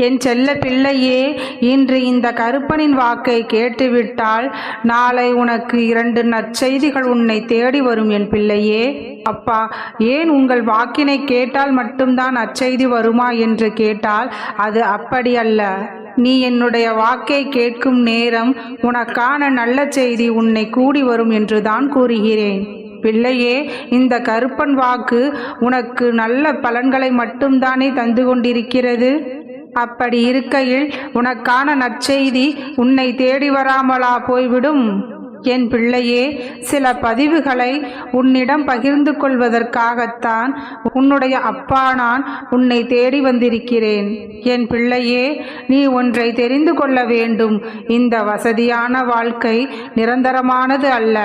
என் செல்ல பிள்ளையே இன்று இந்த கருப்பனின் வாக்கை கேட்டுவிட்டால் நாளை உனக்கு இரண்டு நற்செய்திகள் உன்னை தேடி வரும் என் பிள்ளையே. அப்பா ஏன் உங்கள் வாக்கினை கேட்டால் மட்டும்தான் அச்செய்தி வருமா என்று கேட்டால் அது அப்படி அல்ல. நீ என்னுடைய வாக்கை கேட்கும் நேரம் உனக்கான நல்ல செய்தி உன்னை கூடி வரும் என்றுதான் கூறுகிறேன். பிள்ளையே இந்த கருப்பன் வாக்கு உனக்கு நல்ல பலன்களை மட்டும்தானே தந்து கொண்டிருக்கிறது? அப்படி இருக்கையில் உனக்கான நற்செய்தி உன்னை தேடி வராமலா போய்விடும்? என் பிள்ளையே சில பதிவுகளை உன்னிடம் பகிர்ந்து கொள்வதற்காகத்தான் உன்னுடைய அப்பா நான் உன்னை தேடி வந்திருக்கிறேன். என் பிள்ளையே நீ ஒன்றை தெரிந்து கொள்ள வேண்டும். இந்த வசதியான வாழ்க்கை நிரந்தரமானது அல்ல.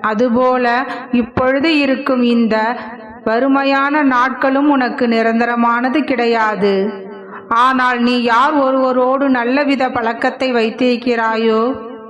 அதுபோல இப்பொழுது இருக்கும் இந்த வறுமையான நாட்களும் உனக்கு நிரந்தரமானது கிடையாது. ஆனால் நீ யார் ஒருவரோடு நல்லவித பழக்கத்தை வைத்திருக்கிறாயோ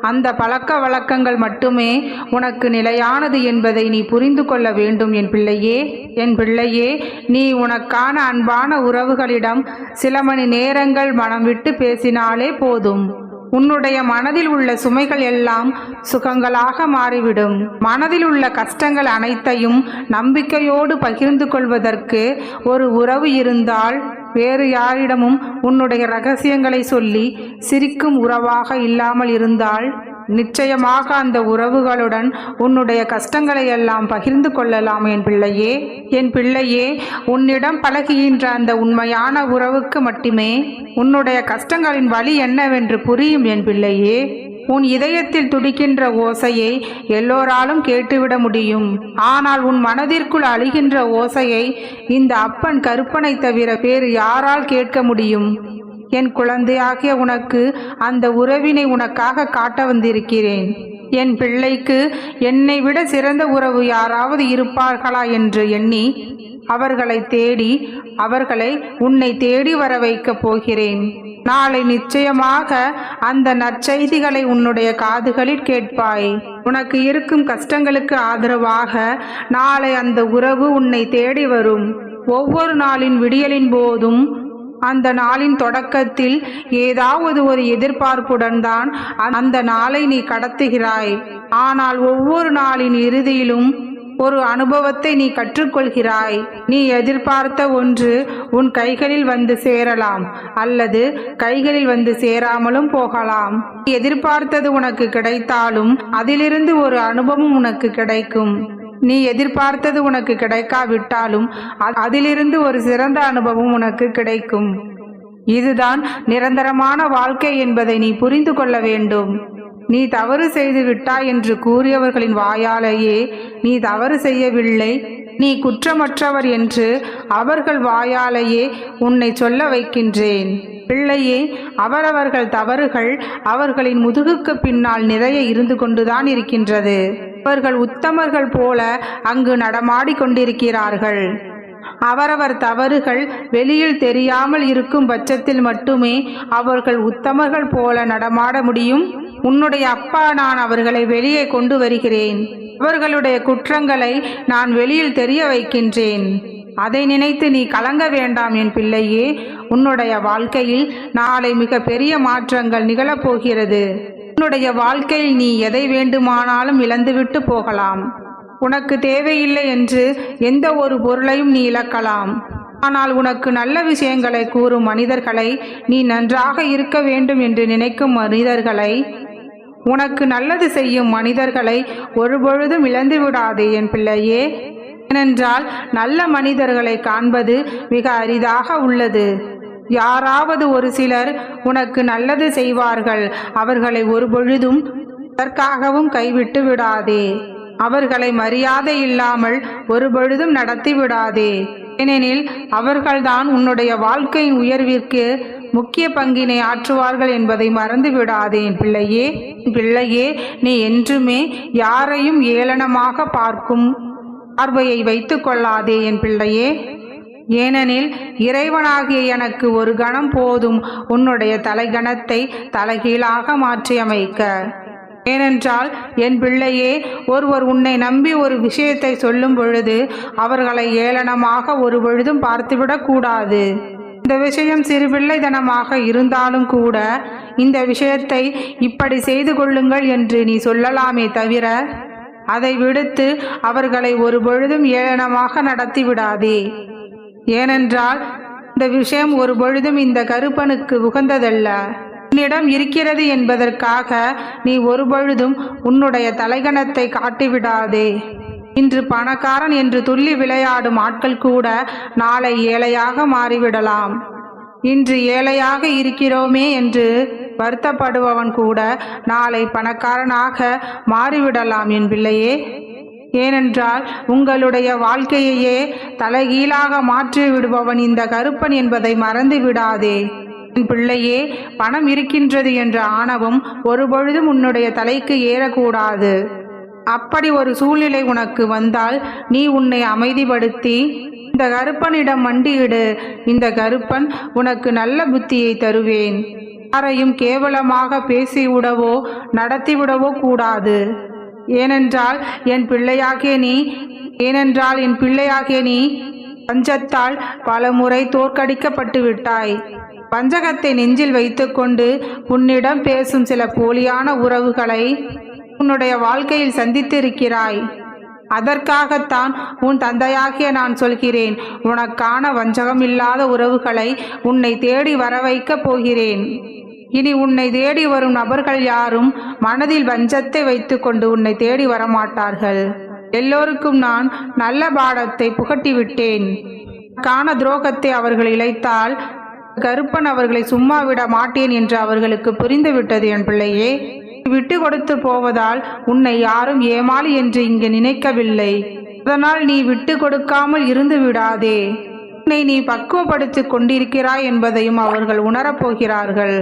அந்த பழக்க வழக்கங்கள் மட்டுமே உனக்கு நிலையானது என்பதை நீ புரிந்து கொள்ள வேண்டும் என் பிள்ளையே. என் பிள்ளையே நீ உனக்கான அன்பான உறவுகளிடம் சில மணி நேரங்கள் மனம் விட்டு பேசினாலே போதும். உன்னுடைய மனதில் உள்ள சுமைகள் எல்லாம் சுகங்களாக மாறிவிடும். மனதில் உள்ள கஷ்டங்கள் அனைத்தையும் நம்பிக்கையோடு பகிர்ந்து கொள்வதற்கு ஒரு உறவு இருந்தால் வேறு யாரிடமும் உன்னுடைய ரகசியங்களை சொல்லி சிரிக்கும் உறவாக இல்லாமல் இருந்தால் நிச்சயமாக அந்த உறவுகளுடன் உன்னுடைய கஷ்டங்களை எல்லாம் பகிர்ந்து கொள்ளலாம் என் பிள்ளையே. என் பிள்ளையே உன்னிடம் பழகுகின்ற அந்த உண்மையான உறவுக்கு மட்டுமே உன்னுடைய கஷ்டங்களின் வழி என்னவென்று புரியும் என் பிள்ளையே. உன் இதயத்தில் துடிக்கின்ற ஓசையை எல்லோராலும் கேட்டுவிட முடியும். ஆனால் உன் மனதிற்குள் அழிகின்ற ஓசையை இந்த அப்பன் கருப்பனை தவிர வேறு யாரால் கேட்க முடியும்? என் குழந்தையாகிய உனக்கு அந்த உறவினை உனக்காக காட்ட வந்திருக்கிறேன். என் பிள்ளைக்கு என்னை விட சிறந்த உறவு யாராவது இருப்பார்களா என்று எண்ணி அவர்களை தேடி அவர்களை உன்னை தேடி வர வைக்கப் போகிறேன். நாளை நிச்சயமாக அந்த நற்செய்திகளை உன்னுடைய காதுகளில் கேட்பாய். உனக்கு இருக்கும் கஷ்டங்களுக்கு ஆதரவாக நாளை அந்த உறவு உன்னை தேடி வரும். ஒவ்வொரு நாளின் விடியலின் போதும் அந்த நாளின் தொடக்கத்தில் ஏதாவது ஒரு எதிர்பார்ப்புடன் தான் அந்த நாளை நீ கடத்துகிறாய். ஆனால் ஒவ்வொரு நாளின் இறுதியிலும் ஒரு அனுபவத்தை நீ கற்றுக்கொள்கிறாய். நீ எதிர்பார்த்த ஒன்று உன் கைகளில் வந்து சேரலாம் அல்லது கைகளில் வந்து சேராமலும் போகலாம். நீ எதிர்பார்த்தது உனக்கு கிடைத்தாலும் அதிலிருந்து ஒரு அனுபவம் உனக்கு கிடைக்கும். நீ எதிர்பார்த்தது உனக்கு கிடைக்காவிட்டாலும் அ- அதிலிருந்து ஒரு சிறந்த அனுபவம் உனக்கு கிடைக்கும். இதுதான் நிரந்தரமான வாழ்க்கை என்பதை நீ புரிந்து கொள்ள வேண்டும். நீ தவறு செய்து விட்டாய் என்று கூறியவர்களின் வாயாலேயே நீ தவறு செய்யவில்லை. நீ குற்றமற்றவர் என்று அவர்கள் வாயாலேயே உன்னை சொல்ல வைக்கின்றேன். பிள்ளையே அவரவர்கள் தவறுகள் அவர்களின் முதுகுக்கு பின்னால் நிறைய இருந்து கொண்டுதான் இருக்கின்றது. அவர்கள் உத்தமர்கள் போல அங்கு நடமாடிக் கொண்டிருக்கிறார்கள். அவரவர் தவறுகள் வெளியில் தெரியாமல் இருக்கும் பட்சத்தில் மட்டுமே அவர்கள் உத்தமர்கள் போல நடமாட முடியும். உன்னுடைய அப்பா நான் அவர்களை வெளியே கொண்டு வருகிறேன். அவர்களுடைய குற்றங்களை நான் வெளியில் தெரிய வைக்கின்றேன். அதை நினைத்து நீ கலங்க வேண்டாம் என் பிள்ளையே. உன்னுடைய வாழ்க்கையில் நாளை மிக பெரிய மாற்றங்கள் நிகழப்போகிறது. உன்னுடைய வாழ்க்கையில் நீ எதை வேண்டுமானாலும் இழந்துவிட்டு போகலாம். உனக்கு தேவையில்லை என்று எந்த ஒரு பொருளையும் நீ இழக்கலாம். ஆனால் உனக்கு நல்ல விஷயங்களை கூறும் மனிதர்களை நீ நன்றாக இருக்க வேண்டும் என்று நினைக்கும் மனிதர்களை உனக்கு நல்லது செய்யும் மனிதர்களை ஒருபொழுதும் இழந்து விடாதே என் பிள்ளையே. ஏனென்றால் நல்ல மனிதர்களை காண்பது மிக அரிதாக உள்ளது. யாராவது ஒரு சிலர் உனக்கு நல்லது செய்வார்கள் அவர்களை ஒருபொழுதும் அதற்காகவும் கைவிட்டு விடாதே. அவர்களை மரியாதை இல்லாமல் ஒருபொழுதும் நடத்தி விடாதே. ஏனெனில் அவர்கள்தான் உன்னுடைய வாழ்க்கையின் உயர்விற்கு முக்கிய பங்கினை ஆற்றுவார்கள் என்பதை மறந்து விடாதே என் பிள்ளையே. என் பிள்ளையே நீ என்றுமே யாரையும் ஏளனமாக பார்க்கும் பார்வையை வைத்து கொள்ளாதே என் பிள்ளையே. ஏனெனில் இறைவனாகிய எனக்கு ஒரு கணம் போதும் உன்னுடைய தலைகணத்தை தலைகீழாக மாற்றியமைக்க. ஏனென்றால் என் பிள்ளையே ஒருவர் உன்னை நம்பி ஒரு விஷயத்தை சொல்லும் பொழுது அவர்களை ஏளனமாக ஒரு பொழுதும் பார்த்துவிடக் கூடாது. இந்த விஷயம் சிறு பிள்ளைத்தனமாக இருந்தாலும் கூட இந்த விஷயத்தை இப்படி செய்து கொள்ளுங்கள் என்று நீ சொல்லலாமே தவிர அதை விடுத்து அவர்களை ஒரு பொழுதும் ஏளனமாக நடத்தி விடாதே ஏனென்றால் இந்த விஷயம் ஒரு பொழுதும் இந்த கருப்பனுக்கு உகந்ததல்ல. உன்னிடம் இருக்கிறது என்பதற்காக நீ ஒருபொழுதும் உன்னுடைய தலைகணத்தை காட்டிவிடாதே. இன்று பணக்காரன் என்று துள்ளி விளையாடும் ஆட்கள் கூட நாளை ஏழையாக மாறிவிடலாம். இன்று ஏழையாக இருக்கிறோமே என்று வருத்தப்படுபவன் கூட நாளை பணக்காரனாக மாறிவிடலாம் என் பிள்ளையே. ஏனென்றால் உங்களுடைய வாழ்க்கையையே தலைகீழாக மாற்றி விடுபவன் இந்த கருப்பன் என்பதை மறந்து விடாதே என் பிள்ளையே பணம் இருக்கின்றது என்ற ஆணவம் ஒருபொழுதும் உன்னுடைய தலைக்கு ஏறக்கூடாது. அப்படி ஒரு சூழ்நிலை உனக்கு வந்தால் நீ உன்னை அமைதிப்படுத்தி இந்த கருப்பனிடம் மண்டியிடு. இந்த கருப்பன் உனக்கு நல்ல புத்தியை தருவேன். யாரையும் கேவலமாக பேசிவிடவோ நடத்திவிடவோ கூடாது. ஏனென்றால் என் பிள்ளையாகிய நீ ஏனென்றால் என் பிள்ளையாகிய நீ பஞ்சத்தால் பல முறை தோற்கடிக்கப்பட்டு விட்டாய் வஞ்சகத்தை நெஞ்சில் வைத்துக்கொண்டு உன்னிடம் பேசும் சில போலியான உறவுகளை உன்னுடைய வாழ்க்கையில் சந்தித்திருக்கிறாய். அதற்காகத்தான் உன் தந்தையாகிய நான் சொல்கிறேன் உனக்கான வஞ்சகமில்லாத உறவுகளை உன்னை தேடி வர வைக்கப் போகிறேன். இனி உன்னை தேடி வரும் நபர்கள் யாரும் மனதில் வஞ்சத்தை வைத்துக்கொண்டு உன்னை தேடி வரமாட்டார்கள். எல்லோருக்கும் நான் நல்ல பாடத்தை புகட்டிவிட்டேன். காண துரோகத்தை அவர்கள் இழைத்தால் கருப்பன் அவர்களை சும்மா விட மாட்டேன் என்று அவர்களுக்கு புரிந்துவிட்டது என் பிள்ளையே. விட்டு கொடுத்து போவதால் உன்னை யாரும் ஏமாளி என்று இங்கு நினைக்கவில்லை. அதனால் நீ விட்டு கொடுக்காமல் இருந்து விடாதே. உன்னை நீ பக்குவப்படுத்திக் கொண்டிருக்கிறாய் என்பதையும் அவர்கள் உணரப்போகிறார்கள்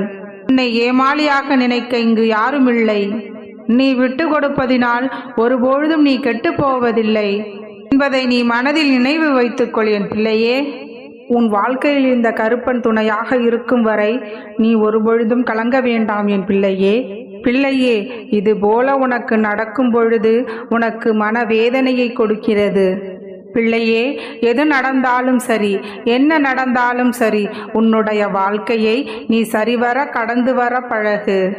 உன்னை ஏமாளியாக நினைக்க இங்கு யாரும் இல்லை நீ விட்டு கொடுப்பதினால் ஒருபொழுதும் நீ கெட்டுப் போவதில்லை. என்பதை நீ மனதில் நினைவு வைத்துக்கொள் என் பிள்ளையே. உன் வாழ்க்கையில் இந்த கருப்பன் துணையாக இருக்கும் வரை நீ ஒருபொழுதும் கலங்க வேண்டாம் என் பிள்ளையே. பிள்ளையே இது போல உனக்கு நடக்கும் பொழுது உனக்கு மனவேதனையை கொடுக்கிறது. பிள்ளையே எது நடந்தாலும் சரி என்ன நடந்தாலும் சரி உன்னுடைய வாழ்க்கையை நீ சரிவர கடந்து வர பழகு.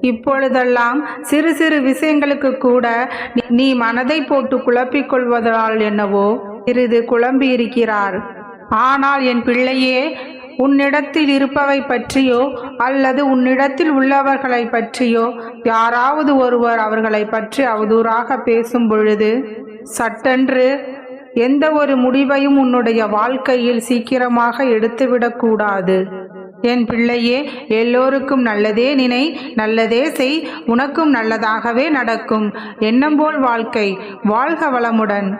இப்பொழுதெல்லாம் சிறு சிறு விஷயங்களுக்கு கூட நீ- நீ மனதை போட்டு குழப்பிக் கொள்வதால் என்னவோ சிறிது குழம்பி இருக்கிறார் ஆனால் என் பிள்ளையே உன்னிடத்தில் இருப்பவை பற்றியோ அல்லது உன்னிடத்தில் உள்ளவர்களை பற்றியோ யாராவது ஒருவர் அவர்களை பற்றி அவதூறாக பேசும் பொழுது சட்டென்று எந்த ஒரு முடிவையும் உன்னுடைய வாழ்க்கையில் சீக்கிரமாக எடுத்துவிடக்கூடாது என் பிள்ளையே எல்லோருக்கும் நல்லதே நினை நல்லதே செய் உனக்கும் நல்லதாகவே நடக்கும். எண்ணம்போல் வாழ்க்கை. வாழ்க வளமுடன்.